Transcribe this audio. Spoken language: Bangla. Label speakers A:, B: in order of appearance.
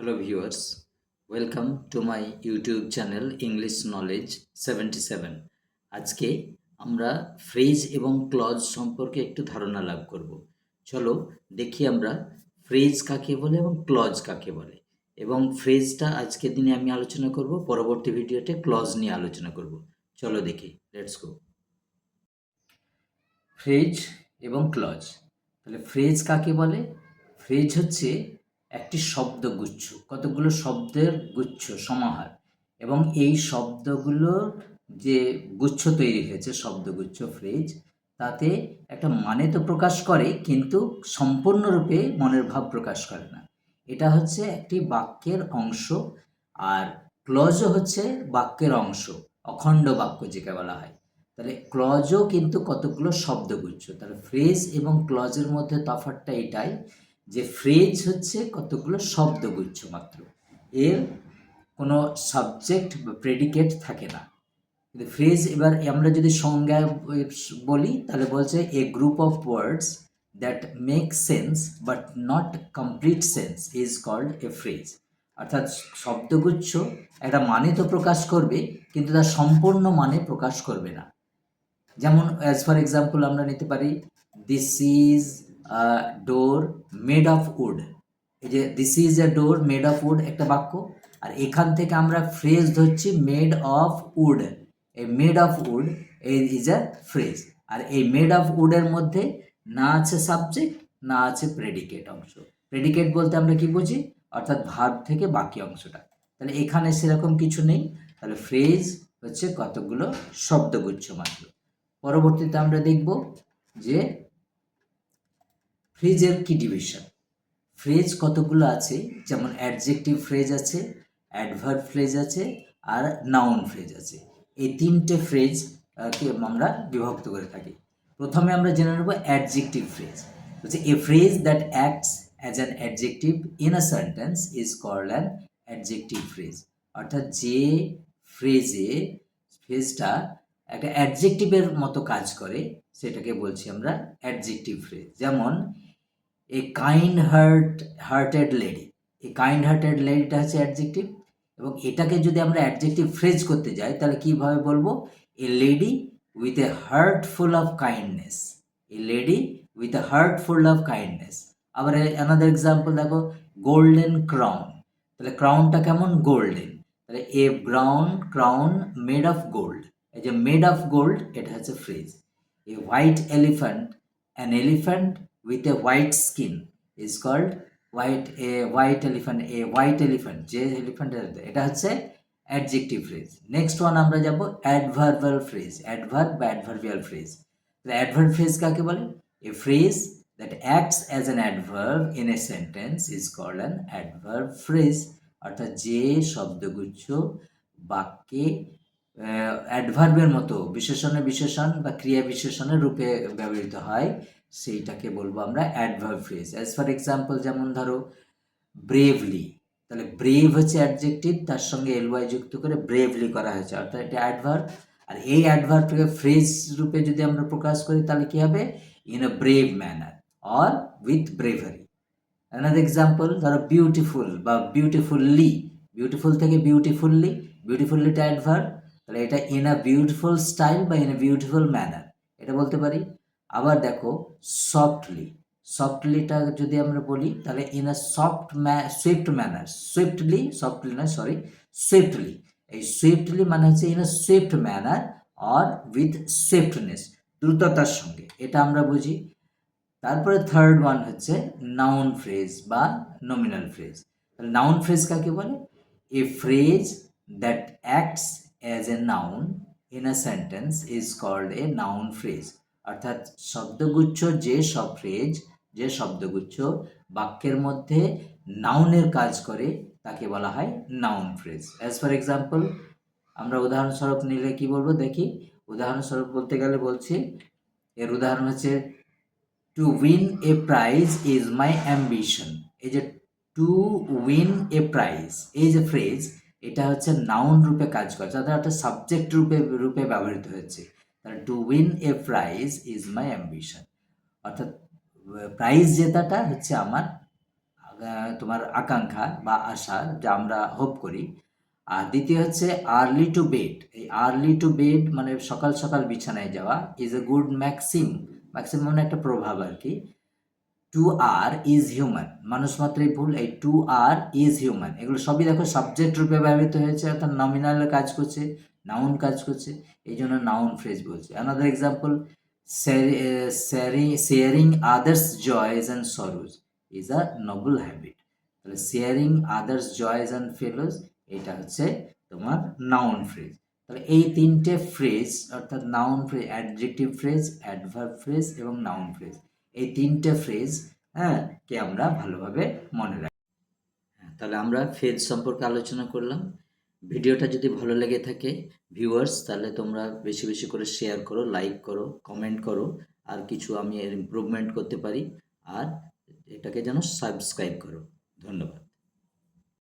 A: Hello viewers, welcome to my YouTube channel English Knowledge 77. আজকে আমরা ফ্রেজ এবং ক্লজ সম্পর্কে একটু ধারণা লাভ করব। চলো দেখি আমরা ফ্রেজ কাকে বলে এবং ক্লজ কাকে বলে। এবং ফ্রেজটা আজকের দিনে আমি আলোচনা করব পরবর্তী ভিডিওতে ক্লজ নিয়ে আলোচনা করব। চলো দেখি লেটস গো ফ্রেজ এবং ক্লজ তাহলে ফ্রেজ কাকে বলে? ফ্রেজ হচ্ছে একটি শব্দগুচ্ছ, কতগুলো শব্দের গুচ্ছ সমাহার। এবং এই শব্দগুলোর যে গুচ্ছ তৈরি হয়েছে, শব্দগুচ্ছ, ফ্রেজ, তাতে একটা মানে তো প্রকাশ করে, কিন্তু সম্পূর্ণরূপে মনের ভাব প্রকাশ করে না। এটা হচ্ছে একটি বাক্যের অংশ, আর ক্লজও হচ্ছে বাক্যের অংশ, অখণ্ড বাক্য যেটা বলা হয়। তাহলে ক্লজও কিন্তু কতগুলো শব্দগুচ্ছ, তাহলে ফ্রেজ এবং ক্লজের মধ্যে তফাৎটা এটাই যে ফ্রেজ হচ্ছে কতগুলো শব্দগুচ্ছ মাত্র। এর কোনো সাবজেক্ট বা প্রেডিকেট থাকে না। কিন্তু ফ্রেজ এবার আমরা যদি সংজ্ঞা বলি, তাহলে বলছে a group of words that make sense but not complete sense is called a phrase অর্থাৎ শব্দগুচ্ছ একটা মানে তো প্রকাশ করবে, কিন্তু তার সম্পূর্ণ মানে প্রকাশ করবে না। যেমন অ্যাজ ফর এক্সাম্পল আমরা নিতে পারি this is door made of wood এই যে this is a door made of wood একটা বাক্য। আর এখান থেকে আমরা ফ্রেজ ধরছি মেড অফ উড এই made of wood is a phrase আর এই মেড অফ উডের মধ্যে না আছে সাবজেক্ট না আছে প্রেডিকেট অংশ। প্রেডিকেট বলতে আমরা কি বুঝি? অর্থাৎ ভাব থেকে বাকি অংশটা। তাহলে এখানে সেরকম কিছু নেই। তাহলে ফ্রেজ হচ্ছে কতগুলো শব্দগুচ্ছ মাত্র। পরবর্তীতে আমরা দেখব যে ফ্রেজের কি ডিভিশন ফ্রেজ কতগুলো আছে? যেমন অ্যাডজেক্টিভ ফ্রেজ আছে অ্যাডভার্ব ফ্রেজ আছে, আর নাউন ফ্রেজ আছে। এই তিনটে ফ্রেজ কে আমরা বিভক্ত করে থাকি। প্রথমে আমরা জেনে নেব অ্যাডজেক্টিভ ফ্রেজ বলছে a phrase that acts as an adjective in a sentence is called an adjective phrase অর্থাৎ যে ফ্রেজে ফ্রেজটা একটা অ্যাডজেক্টিভের মতো কাজ করে, সেটাকে বলছি আমরা অ্যাডজেক্টিভ ফ্রেজ যেমন a kind heart hearted lady এই কাইন্ড হার্টেড লেডিটা হচ্ছে অ্যাডজেক্টিভ এবং এটাকে যদি আমরা অ্যাডজেক্টিভ ফ্রেজ করতে যাই, তাহলে কীভাবে বলব? A lady with a heart full of kindness a lady with a heart full of kindness আবার অ্যানাদার এক্সাম্পল দেখো গোল্ডেন ক্রাউন তাহলে ক্রাউনটা কেমন? গোল্ডেন তাহলে a brown crown made of gold এই যে মেড অফ গোল্ড এটা হচ্ছে phrase a white elephant an elephant with a white skin is called white, a white elephant, a white elephant, যে এলিফ্যান্ট এটা হচ্ছে অ্যাডজেক্টিভ ফ্রেজ নেক্সট ওয়ান আমরা যাব অ্যাডভার্বাল ফ্রেজ অ্যাডভার্ব বা অ্যাডভার্বিয়াল ফ্রেজ অ্যাডভার্ব ফ্রেজ কাকে বলে? A phrase that acts as an adverb in a sentence is called an adverb phrase অর্থাৎ যে শব্দগুচ্ছ, বাক্যে অ্যাডভার্বের মতো, বিশেষণে বিশেষণ বা ক্রিয়া বিশেষণের রূপে ব্যবহৃত হয়। সেইটাকে বলব আমরা adverb phrase as for example যেমন ধরো ব্রেভলি তাহলে ব্রেভ হচ্ছে অ্যাডজেক্টিভ তার সঙ্গে এলওয়াই যুক্ত করে ব্রেভলি করা হয়েছে, অর্থাৎ এটা অ্যাডভার্ব আর এই অ্যাডভার্বটাকে ফ্রেজ রূপে যদি আমরা প্রকাশ করি, তাহলে কী হবে? In a brave manner or with bravery another example ধরো বিউটিফুল বা বিউটিফুললি বিউটিফুল থেকে বিউটিফুললি বিউটিফুললিটা অ্যাডভার্ব তাহলে এটা ইন আ বিউটিফুল স্টাইল বা ইন আ বিউটিফুল ম্যানার এটা বলতে পারি? আবার দেখো সফটলি সফটলিটা যদি আমরা বলি, তাহলে in a soft swift manner swiftly softly নয় সরি সুইফটলি এই সুইফটলি মানে হচ্ছে in a swift manner or with swiftness দ্রুততার সঙ্গে, এটা আমরা বুঝি। তারপরে থার্ড ওয়ান হচ্ছে নাউন ফ্রেজ বা নমিনাল ফ্রেজ নাউন ফ্রেজ কাকে বলে? A phrase that acts as a noun in a sentence is called a noun phrase অর্থাৎ শব্দগুচ্ছ যে সব ফ্রেজ যে শব্দগুচ্ছ বাক্যের মধ্যে নাউনের কাজ করে, তাকে বলা হয় noun phrase as for example আমরা উদাহরণস্বরূপ নিলে কি বলব? দেখি। উদাহরণস্বরূপ বলতে গেলে বলছি, এর উদাহরণ হচ্ছে to win a prize is my ambition এই যে টু উইন এ প্রাইজ এই যে ফ্রেজ এটা হচ্ছে নাউন রূপে কাজ করে যাতে একটা সাবজেক্ট রূপে রূপে ব্যবহৃত হচ্ছে তাহলে to win a prize is my ambition অর্থাৎ প্রাইজ জেতাটা হচ্ছে আমার তোমার আকাঙ্ক্ষা বা আশা যা আমরা হোপ করি। আর দ্বিতীয় হচ্ছে আর্লি টু বেড এই আর্লি টু বেড মানে সকাল সকাল বিছানায় যাওয়া is a good maxim maxim মানে একটা প্রভাব আর কি। টু আর ইজ হিউম্যান মানুষ মাত্রই ভুল, এই টু আর ইজ হিউম্যান এগুলো সবই দেখো সাবজেক্ট রূপে ব্যবহৃত হয়েছে, অর্থাৎ নমিনাল কাজ করছে। নাউন কাজ করছে এই জন্য নাউন ফ্রেজ বলছে। Another example sharing others joys and sorrows is a noble habit তাহলে sharing others joys and fellows এটা হচ্ছে তোমার নাউন ফ্রেজ তাহলে এই তিনটে ফ্রেজ অর্থাৎ noun phrase adjective phrase adverb phrase এবং নাউন ফ্রেজ এই তিনটে ফ্রেজ হ্যাঁ কে আমরা ভালোভাবে মনে রাখি। হ্যাঁ, তাহলে আমরা ফ্রেজ সম্পর্কে আলোচনা করলাম। ভিডিওটা যদি ভালো লেগে থাকে ভিউয়ার্স তাহলে তোমরা বেশি বেশি করে শেয়ার করো লাইক করো কমেন্ট করো, আর কিছু আমি ইমপ্রুভমেন্ট করতে পারি, আর এটাকে যেন সাবস্ক্রাইব করো। ধন্যবাদ।